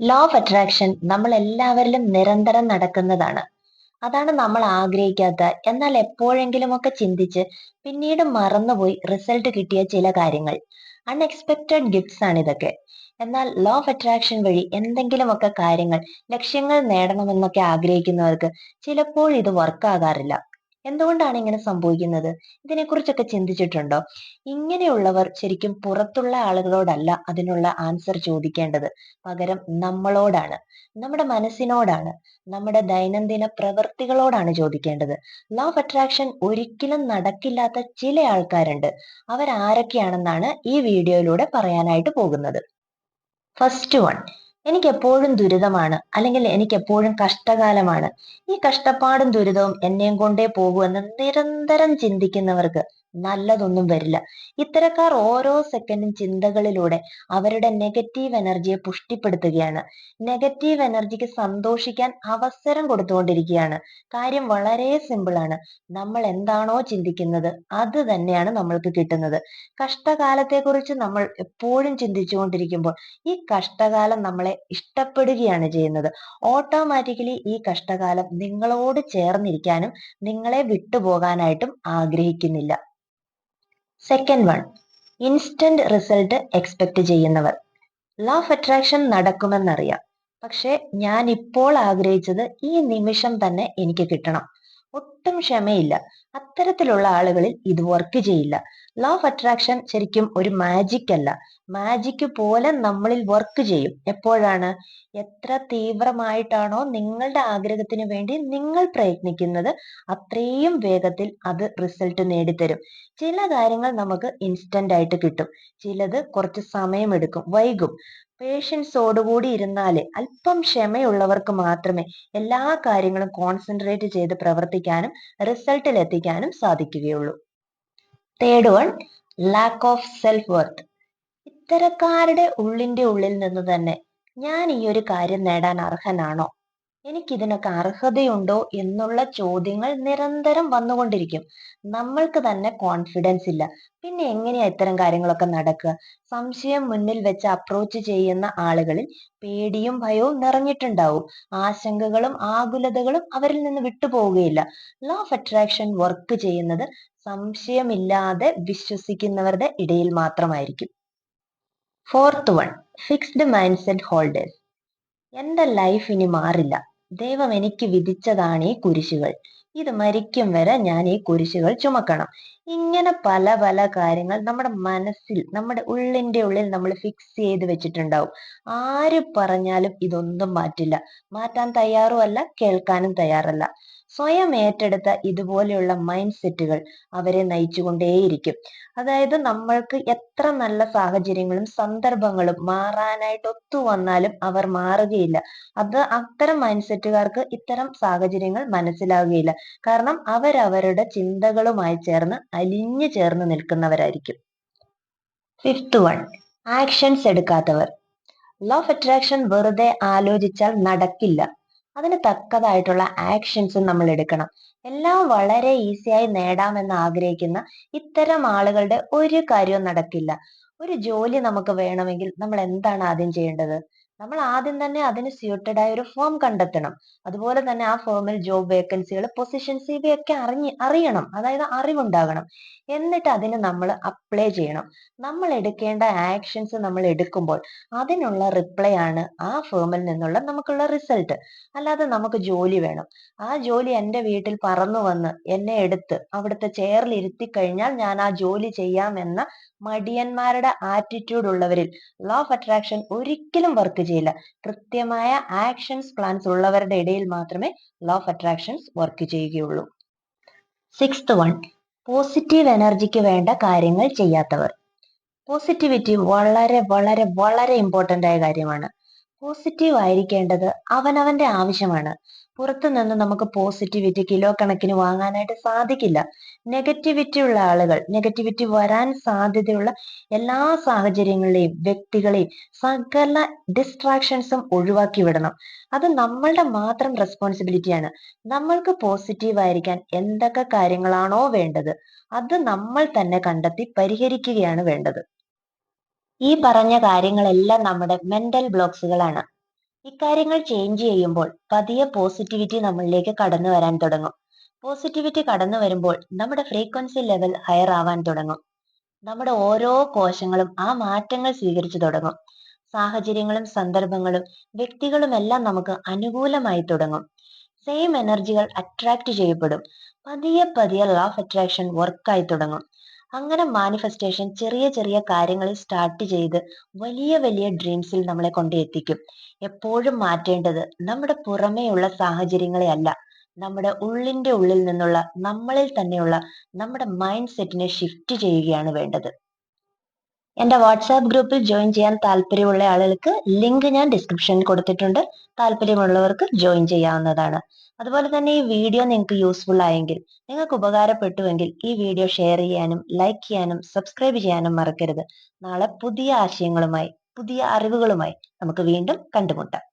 Law of attraction നമ്മൾ എല്ലാവരിലും നിരന്തരം നടക്കുന്നതാണ്. അതാണ് നമ്മൾ ആഗ്രഹിക്കാത്ത. എന്നാൽ എപ്പോഴെങ്കിലും ഒക്കെ ചിന്തിച്ച് പിന്നീട് മറന്നുപോയി റിസൾട്ട് കിട്ടിയ ചില കാര്യങ്ങൾ. അൺഎക്സ്പെക്റ്റഡ് ഗിഫ്റ്റ്സ് ആണ് ഇതൊക്കെ. എന്നാൽ ലോ ഓഫ് അട്രാക്ഷൻ വഴി എന്തെങ്കിലുമൊക്കെ കാര്യങ്ങൾ ലക്ഷ്യങ്ങൾ നേടണമെന്നൊക്കെ ആഗ്രഹിക്കുന്നവർക്ക് ചിലപ്പോൾ ഇത് വർക്ക് ആകാറില്ല. എന്തുകൊണ്ടാണ് ഇങ്ങനെ സംഭവിക്കുന്നത്? ഇതിനെക്കുറിച്ചൊക്കെ ചിന്തിച്ചിട്ടുണ്ടോ? ഇങ്ങനെയുള്ളവർ ശരിക്കും പുറത്തുള്ള ആളുകളോടല്ല അതിനുള്ള ആൻസർ ചോദിക്കേണ്ടത്. പകരം നമ്മളോടാണ്. നമ്മുടെ മനസ്സിനോടാണ്. നമ്മുടെ ദൈനംദിന പ്രവൃത്തികളോടാണ് ചോദിക്കേണ്ടത്. ലോ ഓഫ് അട്രാക്ഷൻ ഒരിക്കലും നടക്കില്ലാത്ത ചില ആൾക്കാരുണ്ട്. അവരാരൊക്കെയാണെന്നാണ് ഈ വീഡിയോയിലൂടെ പറയാനായിട്ട് പോകുന്നത്. ഫസ്റ്റ് വൺ എനിക്ക് എപ്പോഴും ദുരിതമാണ്. അല്ലെങ്കിൽ എനിക്ക് എപ്പോഴും കഷ്ടകാലമാണ്. ഈ കഷ്ടപ്പാടും ദുരിതവും എന്നെയും കൊണ്ടേ പോകുമെന്ന് നിരന്തരം ചിന്തിക്കുന്നവർക്ക് നല്ലതൊന്നും വരില്ല. ഇത്തരക്കാർ ഓരോ സെക്കൻഡും ചിന്തകളിലൂടെ അവരുടെ നെഗറ്റീവ് എനർജിയെ പുഷ്ടിപ്പെടുത്തുകയാണ്. നെഗറ്റീവ് എനർജിക്ക് സന്തോഷിക്കാൻ അവസരം കൊടുത്തുകൊണ്ടിരിക്കുകയാണ്. കാര്യം വളരെ സിമ്പിൾ ആണ്. നമ്മൾ എന്താണോ ചിന്തിക്കുന്നത് അത് തന്നെയാണ് നമ്മൾക്ക് കിട്ടുന്നത്. കഷ്ടകാലത്തെക്കുറിച്ച് നമ്മൾ എപ്പോഴും ചിന്തിച്ചുകൊണ്ടിരിക്കുമ്പോൾ ഈ കഷ്ടകാലം നമ്മളെ ഇഷ്ടപ്പെടുകയാണ് ചെയ്യുന്നത്. ഓട്ടോമാറ്റിക്കലി ഈ കഷ്ടകാലം നിങ്ങളോട് ചേർന്നിരിക്കാനും നിങ്ങളെ വിട്ടുപോകാനായിട്ടും ആഗ്രഹിക്കുന്നില്ല. Second one instant result expect ചെയ്യുന്നവർ. ലോ അട്രാക്ഷൻ നടക്കുമെന്നറിയാം. പക്ഷെ ഞാൻ ഇപ്പോൾ ആഗ്രഹിച്ചത് ഈ നിമിഷം തന്നെ എനിക്ക് കിട്ടണം. ഒട്ടും ക്ഷമയില്ല. അത്തരത്തിലുള്ള ആളുകളിൽ ഇത് വർക്ക് ചെയ്യില്ല. ലോ ഓഫ് അട്രാക്ഷൻ ശരിക്കും ഒരു മാജിക് അല്ല. മാജിക് പോലെ നമ്മളിൽ വർക്ക് ചെയ്യും. എപ്പോഴാണ്? എത്ര തീവ്രമായിട്ടാണോ നിങ്ങളുടെ ആഗ്രഹത്തിന് വേണ്ടി നിങ്ങൾ പ്രയത്നിക്കുന്നത് അത്രയും വേഗത്തിൽ അത് റിസൾട്ട് നേടിത്തരും. ചില കാര്യങ്ങൾ നമുക്ക് ഇൻസ്റ്റന്റ് ആയിട്ട് കിട്ടും. ചിലത് കുറച്ച് സമയമെടുക്കും വൈകും. പേഷ്യൻസോടുകൂടി ഇരുന്നാൽ അല്പം ക്ഷമയുള്ളവർക്ക് മാത്രമേ എല്ലാ കാര്യങ്ങളും കോൺസെൻട്രേറ്റ് ചെയ്ത് പ്രവർത്തിക്കാനും റിസൾട്ടിൽ എത്തിക്കാനും സാധിക്കുകയുള്ളൂ. Third one lack of self worth ഇത്തരക്കാരുടെ ഉള്ളിന്റെ ഉള്ളിൽ നിന്ന് തന്നെ ഞാൻ ഈ ഒരു കാര്യം നേടാൻ അർഹനാണോ? എനിക്കിതിനൊക്കെ അർഹതയുണ്ടോ എന്നുള്ള ചോദ്യങ്ങൾ നിരന്തരം വന്നുകൊണ്ടിരിക്കും. നമ്മൾക്ക് തന്നെ കോൺഫിഡൻസ് ഇല്ല. പിന്നെ എങ്ങനെയാ ഇത്തരം കാര്യങ്ങളൊക്കെ നടക്കുക? സംശയം മുന്നിൽ വെച്ച് അപ്രോച്ച് ചെയ്യുന്ന ആളുകളിൽ പേടിയും ഭയവും നിറഞ്ഞിട്ടുണ്ടാവും. ആശങ്കകളും ആകുലതകളും അവരിൽ നിന്ന് വിട്ടുപോവുകയില്ല. ലോ ഓഫ് അട്രാക്ഷൻ വർക്ക് ചെയ്യുന്നത് സംശയമില്ലാതെ വിശ്വസിക്കുന്നവരുടെ ഇടയിൽ മാത്രമായിരിക്കും. Fourth one fixed mindset holders എന്റെ ലൈഫ് ഇനി മാറില്ല. ദൈവം എനിക്ക് വിധിച്ചതാണ് ഈ കുരിശുകൾ. ഇത് മരിക്കും വരെ ഞാൻ ഈ കുരിശുകൾ ചുമക്കണം. ഇങ്ങനെ പല പല കാര്യങ്ങൾ നമ്മുടെ മനസ്സിൽ നമ്മുടെ ഉള്ളിന്റെ ഉള്ളിൽ നമ്മൾ ഫിക്സ് ചെയ്ത് വെച്ചിട്ടുണ്ടാവും. ആര് പറഞ്ഞാലും ഇതൊന്നും മാറ്റില്ല. മാറ്റാൻ തയ്യാറുമല്ല കേൾക്കാനും തയ്യാറല്ല. സ്വയം ഏറ്റെടുത്ത ഇതുപോലെയുള്ള മൈൻഡ് സെറ്റുകൾ അവരെ നയിച്ചുകൊണ്ടേയിരിക്കും. അതായത് നമ്മൾക്ക് എത്ര നല്ല സാഹചര്യങ്ങളും സന്ദർഭങ്ങളും മാറാനായിട്ട് ഒത്തു വന്നാലും അവർ മാറുകയില്ല. അത് അത്തരം മൈൻഡ് സെറ്റുകാർക്ക് ഇത്തരം സാഹചര്യങ്ങൾ മനസ്സിലാവുകയില്ല. കാരണം അവരവരുടെ ചിന്തകളുമായി ചേർന്ന് അലിഞ്ഞു ചേർന്ന് നിൽക്കുന്നവരായിരിക്കും. ഫിഫ്ത് വൺ ആക്ഷൻസ് എടുക്കാത്തവർ. ലോ ഓഫ് അട്രാക്ഷൻ വെറുതെ ആലോചിച്ചാൽ നടക്കില്ല. അതിന് തക്കതായിട്ടുള്ള ആക്ഷൻസും നമ്മൾ എടുക്കണം. എല്ലാം വളരെ ഈസിയായി നേടാമെന്ന് ആഗ്രഹിക്കുന്ന ഇത്തരം ആളുകളുടെ ഒരു കാര്യവും നടക്കില്ല. ഒരു ജോലി നമുക്ക് വേണമെങ്കിൽ നമ്മൾ എന്താണ് ആദ്യം ചെയ്യേണ്ടത്? നമ്മൾ ആദ്യം തന്നെ അതിന് സ്യൂട്ടഡ് ആയ ഒരു ഫോം കണ്ടെത്തണം. അതുപോലെ തന്നെ ആ ഫോമിൽ ജോബ് വേക്കൻസികൾ പൊസിഷൻസ് ഇവയൊക്കെ അറിഞ്ഞ് അറിയണം. അതായത് അറിവുണ്ടാകണം. എന്നിട്ട് അതിന് നമ്മൾ അപ്ലൈ ചെയ്യണം. നമ്മൾ എടുക്കേണ്ട ആക്ഷൻസ് നമ്മൾ എടുക്കുമ്പോൾ അതിനുള്ള റിപ്ലൈ ആണ് ആ ഫോമിൽ നിന്നുള്ള നമുക്കുള്ള റിസൾട്ട് അല്ലാതെ നമുക്ക് ജോലി വേണം. ആ ജോലി എന്റെ വീട്ടിൽ പറന്നു വന്ന് എന്നെ എടുത്ത് അവിടുത്തെ ചെയറിൽ ഇരുത്തി കഴിഞ്ഞാൽ ഞാൻ ആ ജോലി ചെയ്യാം എന്ന മടിയന്മാരുടെ ആറ്റിറ്റ്യൂഡ് ഉള്ളവരിൽ ലോ ഓഫ് അട്രാക്ഷൻ ഒരിക്കലും വർക്ക് ചെയ്യില്ല. കൃത്യമായ ആക്ഷൻസ് പ്ലാൻസ് ഉള്ളവരുടെ ഇടയിൽ മാത്രമേ ലോ ഓഫ് അട്രാക്ഷൻസ് വർക്ക് ചെയ്യുകയുള്ളൂ. സിക്സ്ത് വൺ പോസിറ്റീവ് എനർജിക്ക് വേണ്ട കാര്യങ്ങൾ ചെയ്യാത്തവർ. പോസിറ്റിവിറ്റി വളരെ വളരെ വളരെ ഇമ്പോർട്ടന്റ് ആയ കാര്യമാണ്. പോസിറ്റീവ് ആയിരിക്കേണ്ടത് അവനവന്റെ ആവശ്യമാണ്. പുറത്തു നിന്ന് നമുക്ക് പോസിറ്റിവിറ്റി കിലോ കണക്കിന് വാങ്ങാനായിട്ട് സാധിക്കില്ല. നെഗറ്റിവിറ്റി ഉള്ള ആളുകൾ നെഗറ്റിവിറ്റി വരാൻ സാധ്യതയുള്ള എല്ലാ സാഹചര്യങ്ങളെയും വ്യക്തികളെയും സകല ഡിസ്ട്രാക്ഷൻസും ഒഴിവാക്കി വിടണം. അത് നമ്മളുടെ മാത്രം റെസ്പോൺസിബിലിറ്റിയാണ് നമ്മൾക്ക് പോസിറ്റീവ് ആയിരിക്കാൻ എന്തൊക്കെ കാര്യങ്ങളാണോ വേണ്ടത് അത് നമ്മൾ തന്നെ കണ്ടെത്തി പരിഹരിക്കുകയാണ് വേണ്ടത്. ഈ പറഞ്ഞ കാര്യങ്ങളെല്ലാം നമ്മുടെ മെന്റൽ ബ്ലോക്സുകളാണ് ഇക്കാര്യങ്ങൾ ചേഞ്ച് ചെയ്യുമ്പോൾ പതിയെ പോസിറ്റിവിറ്റി നമ്മളിലേക്ക് കടന്നു വരാൻ തുടങ്ങും. പോസിറ്റിവിറ്റി കടന്നു വരുമ്പോൾ നമ്മുടെ ഫ്രീക്വൻസി ലെവൽ ഹയർ ആവാൻ തുടങ്ങും. നമ്മുടെ ഓരോ കോശങ്ങളും ആ മാറ്റങ്ങൾ സ്വീകരിച്ചു തുടങ്ങും. സാഹചര്യങ്ങളും സന്ദർഭങ്ങളും വ്യക്തികളും എല്ലാം നമുക്ക് അനുകൂലമായി തുടങ്ങും. സെയിം എനർജികൾ അട്രാക്ട് ചെയ്യപ്പെടും. പതിയെ പതിയെ ലോ ഓഫ് അട്രാക്ഷൻ വർക്കായി തുടങ്ങും. അങ്ങനെ മാനിഫെസ്റ്റേഷൻ ചെറിയ ചെറിയ കാര്യങ്ങളിൽ സ്റ്റാർട്ട് ചെയ്ത് വലിയ വലിയ ഡ്രീംസിൽ നമ്മളെ കൊണ്ട് എത്തിക്കും. എപ്പോഴും മാറ്റേണ്ടത് നമ്മുടെ പുറമേയുള്ള സാഹചര്യങ്ങളെ അല്ല. നമ്മുടെ ഉള്ളിന്റെ ഉള്ളിൽ നിന്നുള്ള നമ്മളിൽ തന്നെയുള്ള നമ്മുടെ മൈൻഡ് സെറ്റിനെ ഷിഫ്റ്റ് ചെയ്യുകയാണ് വേണ്ടത്. എന്റെ വാട്സാപ്പ് ഗ്രൂപ്പിൽ ജോയിൻ ചെയ്യാൻ താല്പര്യമുള്ള ആളുകൾക്ക് ലിങ്ക് ഞാൻ ഡിസ്ക്രിപ്ഷനിൽ കൊടുത്തിട്ടുണ്ട്. താല്പര്യമുള്ളവർക്ക് ജോയിൻ ചെയ്യാവുന്നതാണ്. അതുപോലെ തന്നെ ഈ വീഡിയോ നിങ്ങൾക്ക് യൂസ്ഫുൾ ആയെങ്കിൽ നിങ്ങൾക്ക് ഉപകാരപ്പെട്ടുവെങ്കിൽ ഈ വീഡിയോ ഷെയർ ചെയ്യാനും ലൈക്ക് ചെയ്യാനും സബ്സ്ക്രൈബ് ചെയ്യാനും മറക്കരുത്. നാളെ പുതിയ ആശയങ്ങളുമായി പുതിയ അറിവുകളുമായി നമുക്ക് വീണ്ടും കണ്ടുമുട്ടാം.